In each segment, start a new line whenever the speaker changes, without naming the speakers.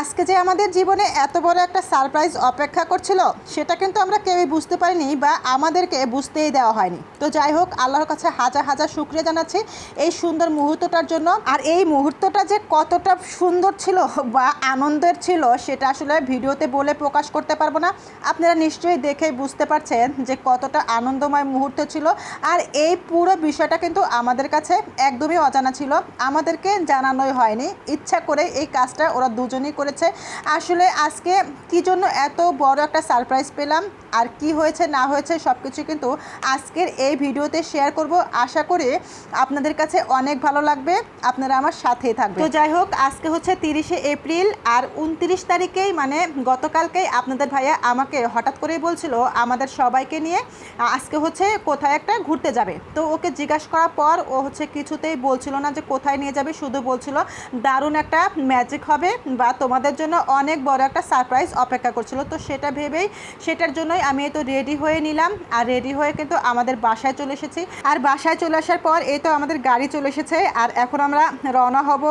আজকে যে আমাদের জীবনে এত বড় একটা সারপ্রাইজ অপেক্ষা করছিল, সেটা কিন্তু আমরা কেউই বুঝতে পারিনি বা আমাদেরকে বুঝতেই দেওয়া হয়নি। তো যাই হোক, আল্লাহর কাছে হাজার হাজার শুক্রিয়া জানাচ্ছি এই সুন্দর মুহূর্তটার জন্য। আর এই মুহূর্তটা যে কতটা সুন্দর ছিল বা আনন্দের ছিল, সেটা আসলে ভিডিওতে বলে প্রকাশ করতে পারব না। আপনারা নিশ্চয়ই দেখেই বুঝতে পারছেন যে কতটা আনন্দময় মুহূর্ত ছিল। আর এই পুরো বিষয়টা কিন্তু আমাদের কাছে একদমই অজানা ছিল। আমাদেরকে জানানোই হয়নি। ইচ্ছা করে এই কাজটা ওরা দুজনেই করেছে। আসলে আজকে কি জন্য এত বড় একটা সারপ্রাইজ পেলাম? আর কি হয়েছে, না হয়েছে সব কিছু কিন্তু আজকের এই ভিডিওতে শেয়ার করব। আশা করি আপনাদের কাছে অনেক ভালো লাগবে। আপনারা আমার সাথেই থাকবেন। তো যাই হোক, আজকে হচ্ছে তিরিশে এপ্রিল আর উনত্রিশ তারিখেই মানে গতকালকেই আপনাদের ভাইয়া আমাকে হঠাৎ করেই বলছিল আমাদের সবাইকে নিয়ে আজকে হচ্ছে কোথায় একটা ঘুরতে যাবে। তো ওকে জিজ্ঞাসা করার পর ও হচ্ছে কিছুতেই বলছিল না যে কোথায় নিয়ে যাবে, শুধু বলছিল, দারুণ একটা ম্যাজিক হবে বা তোমাদের জন্য অনেক বড় একটা সারপ্রাইজ অপেক্ষা করছিল। তো সেটা ভেবেই, সেটার জন্যই আমি তো রেডি হয়ে নিলাম, আর রেডি হয়ে কিন্তু আমাদের বাসায় চলে এসেছি। আর বাসায় চলে আসার পর এই তো আমাদের গাড়ি চলে এসেছে, আর এখন আমরা রওনা হব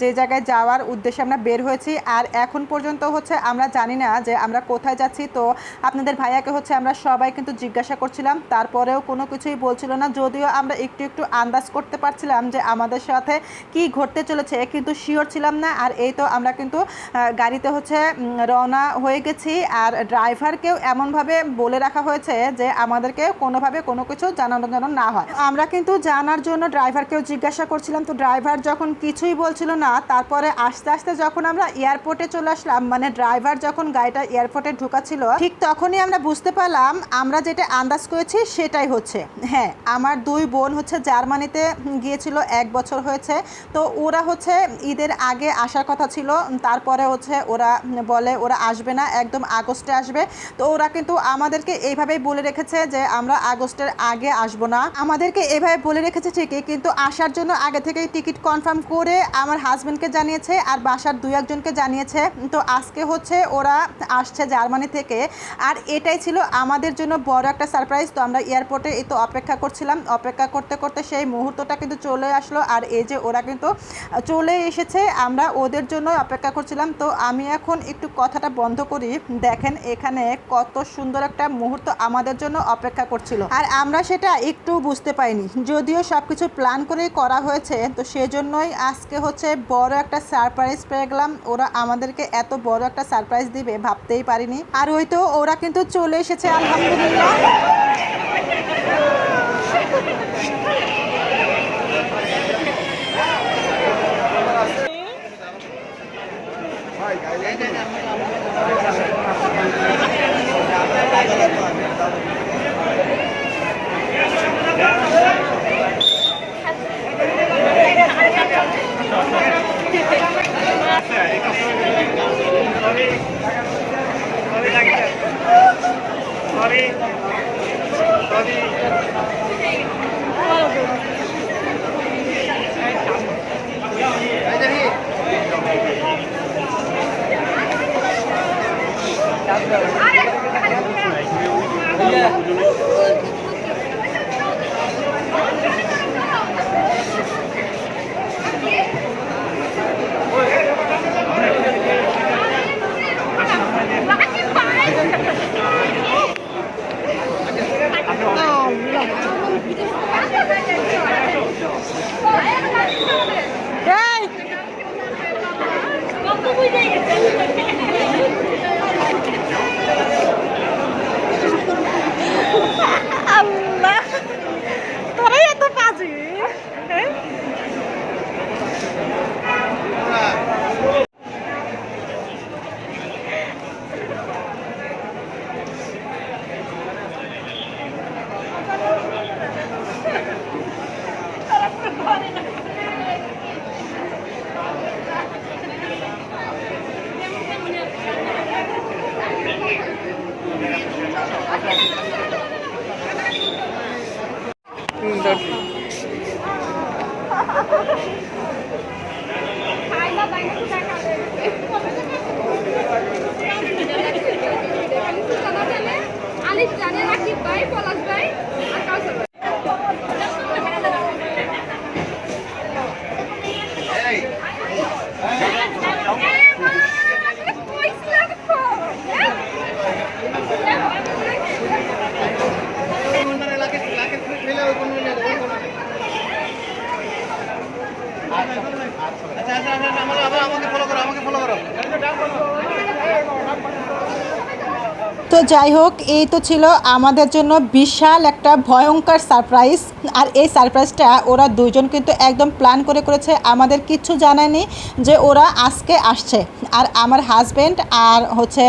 যে জায়গায় যাওয়ার উদ্দেশ্যে আমরা বের হয়েছি। আর এখন পর্যন্ত হচ্ছে আমরা জানি না যে আমরা কোথায় যাচ্ছি, তো আপনাদের ভাইয়াকে হচ্ছে আমরা সবাই কিন্তু জিজ্ঞাসা করছিলাম। তারপরেও কোনো কিছুই বলছিল না, যদিও আমরা একটু একটু আন্দাজ করতে পারছিলাম যে আমাদের সাথে কি ঘটতে চলেছে, কিন্তু শিওর ছিলাম না। আর এই তো আমরা কিন্তু গাড়িতে হচ্ছে রওনা হয়ে গেছি। আর ড্রাইভারকেও এমনভাবে বলে রাখা হয়েছে যে আমাদেরকে কোনোভাবে কোনো কিছু জানানো যেন না হয়। আমরা কিন্তু জানার জন্য ড্রাইভারকেও জিজ্ঞাসা করছিলাম। তো ড্রাইভার যখন কিছুই বলছিল না, তারপরে আস্তে আস্তে যখন আমরা এয়ারপোর্টে চলে আসলাম মানে ড্রাইভার যখন গাড়িটা এয়ারপোর্টে ঢুকাচ্ছিল, ঠিক তখনই আমরা বুঝতে পারলাম আমরা যেটা আন্দাজ করেছি সেটাই হচ্ছে। হ্যাঁ আমার দুই বোন হচ্ছে জার্মানিতে গিয়েছিল, এক বছর হয়েছে। তো ওরা হচ্ছে ঈদের আগে আসার কথা ছিল, তারপরে হচ্ছে ওরা বলে ওরা আসবে না, একদম আগস্টে আসবে। তো ওরা কিন্তু আমাদেরকে এইভাবেই বলে রেখেছে যে আমরা আগস্টের আগে আসব না। আমাদেরকে এভাবে বলে রেখেছে ঠিকই, কিন্তু আসার জন্য আগে থেকেই টিকিট কনফার্ম করে আমার হাজব্যান্ডকে জানিয়েছে আর বাসার দুই একজনকে জানিয়েছে। তো আজকে হচ্ছে ওরা আসছে জার্মানি থেকে আর এটাই ছিল আমাদের জন্য বড় একটা সারপ্রাইজ। তো আমরা এয়ারপোর্টে এই তো অপেক্ষা করছিলাম। অপেক্ষা করতে করতে সেই মুহূর্তটা কিন্তু চলে আসলো আর এই যে ওরা কিন্তু চলে এসেছে, আমরা ওদের জন্য অপেক্ষা করছিলাম। তো আমি এখন একটু কথাটা বন্ধ করি। দেখেন এখানে কত সুন্দর একটা মুহূর্ত আমাদের জন্য অপেক্ষা করছিল। আর আমরা সেটা একটু বুঝতে পাইনি যদিও সব কিছু প্ল্যান করেই করা হয়েছে, তো সেজন্যই আজকে হচ্ছে বড় একটা সারপ্রাইজ পেয়ে গেলাম। ওরা আমাদেরকে এত বড় একটা সারপ্রাইজ দিবে ভাবতেই পারিনি। আর ওই তো ওরা কিন্তু চলে এসেছে, আলহামদুলিল্লাহ। এই we made it. Hi, love, I'm so তো যাই হোক, এই তো ছিল আমাদের জন্য বিশাল একটা ভয়ঙ্কর সারপ্রাইজ আর এই সারপ্রাইজটা ওরা দুজন কিন্তু একদম প্ল্যান করে করেছে, আমাদের কিচ্ছু জানায়নি যে ওরা আজকে আসছে। আর আমার হাজব্যান্ড আর হচ্ছে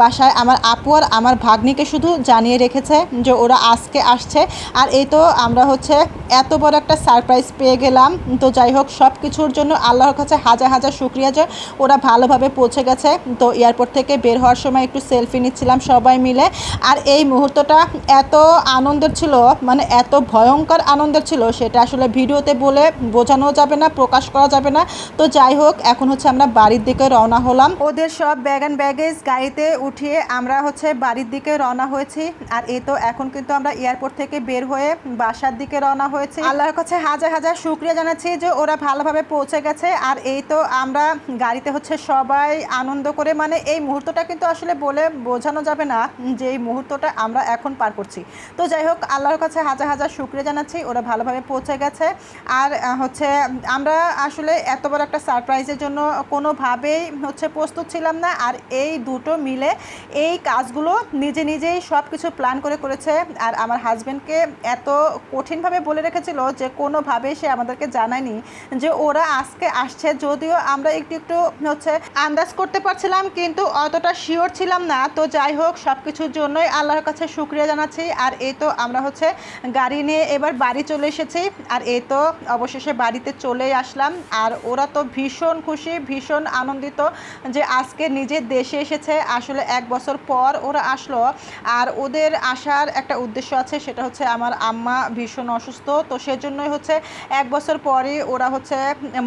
বাসায় আমার আপু আর আমার ভাগ্নিকে শুধু জানিয়ে রেখেছে যে ওরা আজকে আসছে। আর এই তো আমরা হচ্ছে এত বড় একটা সারপ্রাইজ পেয়ে গেলাম। তো যাই হোক সব কিছুর জন্য আল্লাহর কাছে হাজার হাজার শুক্রিয়া যে ওরা ভালোভাবে পৌঁছে গেছে। তো এয়ারপোর্ট থেকে বের হওয়ার সময় একটু সেলফি নিচ্ছিলাম সবাই মিলে। আর এই মুহূর্তটা এত আনন্দের ছিল মানে এত ভয়ঙ্কর আনন্দের ছিল, সেটা আসলে ভিডিওতে বলে বোঝানো যাবে না, প্রকাশ করা যাবে না। তো যাই হোক, এখন হচ্ছে আমরা বাড়ির দিকে রওনা হলাম। ওদের সব ব্যাগ অ্যান্ড ব্যাগেজ গাড়িতে উঠিয়ে আমরা হচ্ছে বাড়ির দিকে রওনা হয়েছি। আর এই তো এখন কিন্তু আমরা এয়ারপোর্ট থেকে বের হয়ে বাসার দিকে রওনা হয়েছি। আল্লাহর কাছে হাজার হাজার শুক্রিয়া জানাচ্ছি যে ওরা ভালোভাবে পৌঁছে গেছে। আর এই তো আমরা গাড়িতে হচ্ছে সবাই আনন্দ করে মানে এই মুহূর্তটা কিন্তু আসলে বলে বোঝানো যাবে না যে এই মুহূর্তটা আমরা এখন পার করছি। তো যাই হোক, আল্লাহর কাছে হাজার হাজার শুক্রিয়া জানাচ্ছি, ওরা ভালোভাবে পৌঁছে গেছে। আর হচ্ছে আমরা আসলে এত বড় একটা সারপ্রাইজের জন্য কোনোভাবেই হচ্ছে প্রস্তুত ছিলাম না আর এই দুটো মিলে এই কাজগুলো নিজে নিজেই সব কিছু প্ল্যান করে করেছে। আর আমার হাজব্যান্ডকে এত কঠিনভাবে বলে রেখেছিল যে কোনোভাবেই সে আমাদেরকে জানায়নি যে ওরা আজকে আসছে। যদিও আমরা একটু একটু হচ্ছে আন্দাজ করতে পারছিলাম কিন্তু অতটা শিওর ছিলাম না। তো যাই হোক সব কিছুর জন্যই আল্লাহর কাছে শুক্রিয়া জানাচ্ছি। আর এই তো আমরা হচ্ছে গাড়ি নিয়ে এবার বাড়ি চলে এসেছি। আর এই তো অবশেষে বাড়িতে চলেই আসলাম। আর ওরা তো ভীষণ খুশি, ভীষণ আনন্দিত। যে আজকে নিজের দেশে এসেছে, আসলে এক বছর পর ওরা আসলো। আর ওদের আসার একটা উদ্দেশ্য আছে, সেটা হচ্ছে আমার আম্মা ভীষণ অসুস্থ, তো সেজন্যই হচ্ছে এক বছর পরই ওরা হচ্ছে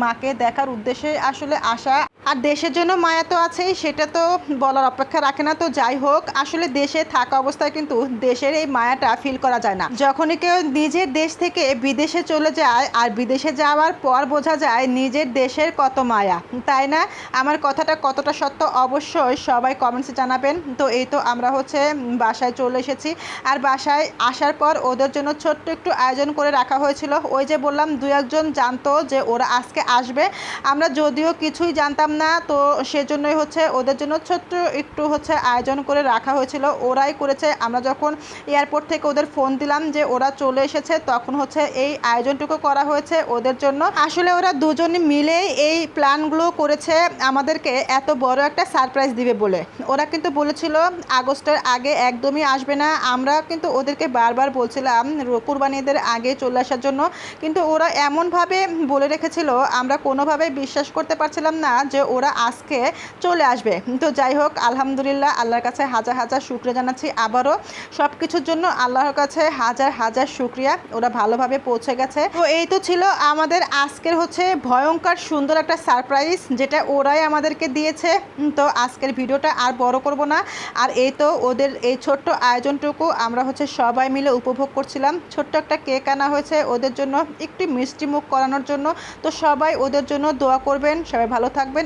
মাকে দেখার উদ্দেশ্যে আসলে আসা। আর দেশের জন্য মায়া তো আছেই, সেটা তো বলার অপেক্ষা রাখে না। তো যাই হোক, আসলে দেশে থাকা অবস্থায় কিন্তু দেশের এই মায়াটা ফিল করা যায় না। যখনই কেউ নিজের দেশ থেকে বিদেশে চলে যায়, আর বিদেশে যাওয়ার পর বোঝা যায় নিজের দেশের কত মায়া। তাই না? আমার কথাটা কতটা সত্য অবশ্যই সবাই কমেন্টসে জানাবেন। তো এই তো আমরা হচ্ছে বাসায় চলে এসেছি। আর বাসায় আসার পর ওদের জন্য ছোট্ট একটু আয়োজন করে রাখা হয়েছিল। ওই যে বললাম, দু একজন জানতো যে ওরা আজকে আসবে। আমরা যদিও কিছুই জানতাম না। তো সেজন্যই হচ্ছে ওদের জন্য ছোট্ট একটু হচ্ছে আয়োজন করে রাখা হয়েছিল। ওরাই করেছে। আমরা যখন এয়ারপোর্ট থেকে ওদের ফোন দিলাম যে ওরা চলে এসেছে, তখন হচ্ছে এই আয়োজনটুকু করা হয়েছে ওদের জন্য। আসলে ওরা দুজনে মিলে এই প্ল্যানগুলো করেছে। আমাদেরকে এত বড় একটা সারপ্রাইজ দিবে বলে। ওরা কিন্তু বলেছিল, আগস্টের আগে একদমই আসবে না। আমরা কিন্তু ওদেরকে বারবার বলছিলাম, কুরবানিদের আগে চলে আসার জন্য। কিন্তু ওরা এমনভাবে বলে রেখেছিল, আমরা কোনোভাবে বিশ্বাস করতে পারছিলাম না যে ওরা আজকে চলে আসবে। তো যাই হোক, আলহামদুলিল্লাহ আল্লাহর কাছে হাজার হাজার শুক্রিয়া জানাচ্ছি। আবারও সব কিছুর জন্য আল্লাহর কাছে হাজার হাজার শুক্রিয়া। ওরা ভালোভাবে পৌঁছে গেছে। তো এই তো ছিল আমাদের আজকের হচ্ছে ভয়ঙ্কর সুন্দর একটা সারপ্রাইজ, যেটা ওরাই আমাদেরকে দিয়েছে। তো আজকের ভিডিওটা আর বড় করব না। আর এই তো ওদের এই ছোট্ট আয়োজনটুকু আমরা হচ্ছে সবাই মিলে উপভোগ করছিলাম। ছোট্ট একটা কেক আনা হয়েছে ওদের জন্য, একটু মিষ্টি মুখ করানোর জন্য। তো সবাই ওদের জন্য দোয়া করবেন। সবাই ভালো থাকবেন।